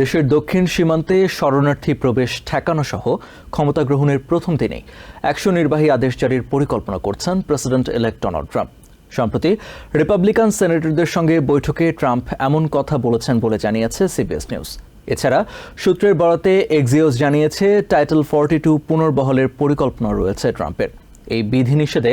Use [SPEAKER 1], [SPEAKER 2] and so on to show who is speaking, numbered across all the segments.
[SPEAKER 1] দেশের দক্ষিণ সীমান্তে শরণার্থী প্রবেশ ঠেকানো সহ ক্ষমতা গ্রহণের প্রথম দিনেই একশো নির্বাহী আদেশ জারির পরিকল্পনা করছেন প্রেসিডেন্ট ইলেক্ট ডোনাল্ড ট্রাম্প। সম্প্রতি রিপাবলিকান সেনেটরদের সঙ্গে বৈঠকে ট্রাম্প এমন কথা বলেছেন বলে জানিয়েছে সিবিএস নিউজ। এছাড়া সূত্রের বরাতে এক্সিওস জানিয়েছে টাইটেল ফর্টি টু পুনর্বহলের পরিকল্পনা রয়েছে ট্রাম্পের। এই বিধিনিষেধে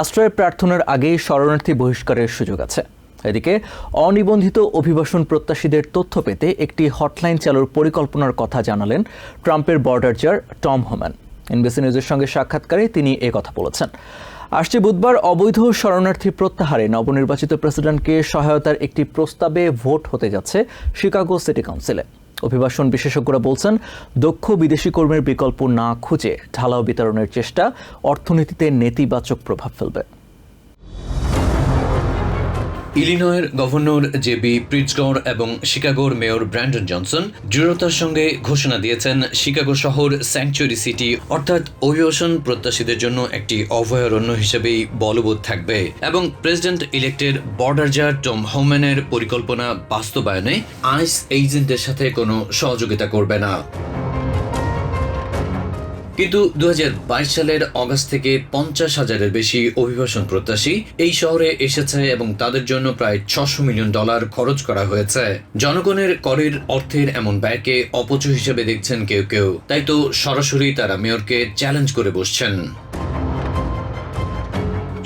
[SPEAKER 1] আশ্রয় প্রার্থনার আগেই শরণার্থী বহিষ্কারের সুযোগ আছে। এদিকে অনিবন্ধিত অভিবাসন প্রত্যাশীদের তথ্য পেতে একটি হটলাইন চালুর পরিকল্পনার কথা জানালেন ট্রাম্পের বর্ডার চার টম হোম্যান। এনবিসি নিউজের সঙ্গে সাক্ষাৎকারে তিনি কথা বলেছেন। আসছে বুধবার অবৈধ শরণার্থী প্রত্যাহারে নবনির্বাচিত প্রেসিডেন্টকে সহায়তার একটি প্রস্তাবে ভোট হতে যাচ্ছে শিকাগো সিটি কাউন্সিলে। অভিবাসন বিশেষজ্ঞরা বলছেন, দক্ষ বিদেশি কর্মীর বিকল্প না খুঁজে ঢালাও বিতরণের চেষ্টা অর্থনীতিতে নেতিবাচক প্রভাব ফেলবে।
[SPEAKER 2] ইলিনয়ের গভর্নর জেবি প্রিটসগড় এবং শিকাগোর মেয়র ব্র্যান্ডন জনসন দৃঢ়তার সঙ্গে ঘোষণা দিয়েছেন শিকাগো শহর স্যাংচুরি সিটি, অর্থাৎ অভিবাসন প্রত্যাশীদের জন্য একটি অভয়ারণ্য হিসেবেই বলবৎ থাকবে। এবং প্রেসিডেন্ট ইলেক্টের বর্ডার জার টম হোম্যানের পরিকল্পনা বাস্তবায়নে আইস এজেন্টদের সাথে কোনো সহযোগিতা করবে না। কিন্তু দু হাজার বাইশ সালের অগাস্ট থেকে পঞ্চাশ হাজারের বেশি অভিবাসন প্রত্যাশী এই শহরে এসেছে এবং তাদের জন্য প্রায় ছশো মিলিয়ন ডলার খরচ করা হয়েছে। জনগণের করের অর্থের এমন ব্যয়কে অপচয় হিসেবে দেখছেন কেউ কেউ। তাই তো সরাসরি তারা মেয়রকে চ্যালেঞ্জ করে বসছেন।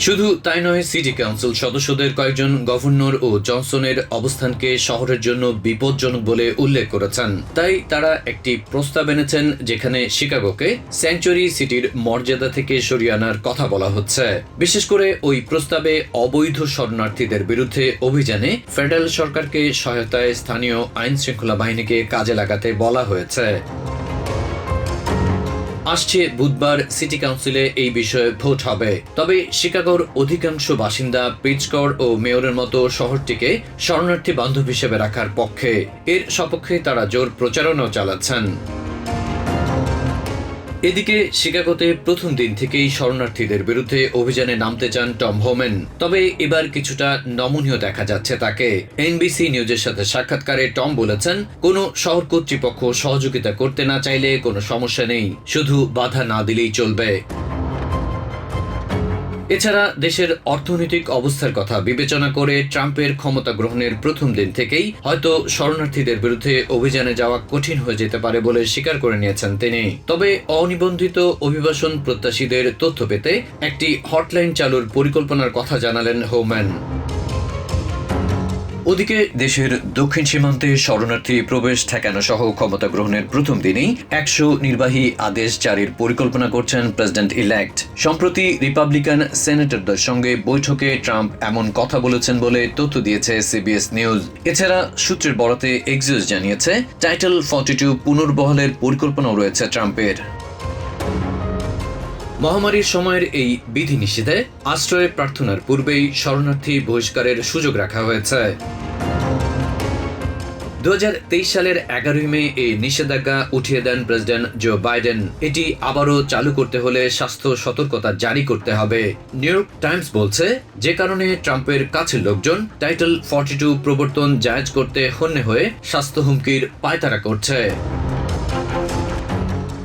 [SPEAKER 2] শুধু তাই নয়, সিটি কাউন্সিল সদস্যদের কয়েকজন গভর্নর ও জনসনের অবস্থানকে শহরের জন্য বিপজ্জনক বলে উল্লেখ করেছেন। তাই তারা একটি প্রস্তাব এনেছেন যেখানে শিকাগোকে স্যাংচুরি সিটির মর্যাদা থেকে সরিয়ে আনার কথা বলা হচ্ছে। বিশেষ করে ওই প্রস্তাবে অবৈধ শরণার্থীদের বিরুদ্ধে অভিযানে ফেডারেল সরকারকে সহায়তায় স্থানীয় আইন শৃঙ্খলা বাহিনীকে কাজে লাগাতে বলা হয়েছে। আসছে বুধবার সিটি কাউন্সিলে এই বিষয়ে ভোট হবে। তবে শিকাগোর অধিকাংশ বাসিন্দা পিচকর ও মেয়রের মতো শহরটিকে শরণার্থী বান্ধব হিসেবে রাখার পক্ষে। এর সপক্ষে তারা জোর প্রচারণাও চালাচ্ছেন। এদিকে শিকাগোতে প্রথম দিন থেকেই শরণার্থীদের বিরুদ্ধে অভিযানে নামতে চান টম হোমেন। তবে এবার কিছুটা নমনীয় দেখা যাচ্ছে তাকে। এনবিসি নিউজের সাথে সাক্ষাৎকারে টম বলেছেন, কোনো শহর কর্তৃপক্ষ সহযোগিতা করতে না চাইলে কোনো সমস্যা নেই, শুধু বাধা না দিলেই চলবে। এছাড়া দেশের অর্থনৈতিক অবস্থার কথা বিবেচনা করে ট্রাম্পের ক্ষমতা গ্রহণের প্রথম দিন থেকেই হয়তো শরণার্থীদের বিরুদ্ধে অভিযানে যাওয়া কঠিন হয়ে যেতে পারে বলে স্বীকার করে নিয়েছেন তিনি। তবে অনিবন্ধিত অভিবাসন প্রত্যাশীদের তথ্য পেতে একটি হটলাইন চালুর পরিকল্পনার কথা জানালেন হোম্যান। ওদিকে দেশের দক্ষিণ সীমান্তে শরণার্থী প্রবেশ ঠেকানো সহ ক্ষমতা গ্রহণের প্রথম দিনেই একশো নির্বাহী আদেশ জারির পরিকল্পনা করছেন প্রেসিডেন্ট ইলেক্ট সম্প্রতি রিপাবলিকান সেনেটরদের সঙ্গে বৈঠকে ট্রাম্প এমন কথা বলেছেন বলে তথ্য দিয়েছে সিবিএস নিউজ। এছাড়া সূত্রের বরাতে এক্সিউস জানিয়েছে, টাইটেল ফর্টি টু পুনর্বহলের পরিকল্পনাও রয়েছে ট্রাম্পের। মহামারীর সময়ের এই বিধিনিষেধে আশ্রয় প্রার্থনার পূর্বেই শরণার্থী বহিষ্কারের সুযোগ রাখা হয়েছে। দু হাজার তেইশ সালের এগারোই মে এই নিষেধাজ্ঞা উঠিয়ে দেন প্রেসিডেন্ট জো বাইডেন। এটি আবারও চালু করতে হলে স্বাস্থ্য সতর্কতা জারি করতে হবে। নিউ ইয়র্ক টাইমস বলছে, যে কারণে ট্রাম্পের কাছের লোকজন টাইটেল ফর্টি টু প্রবর্তন জায়জ করতে হন্যে হয়ে স্বাস্থ্য হুমকির পায়তারা করছে।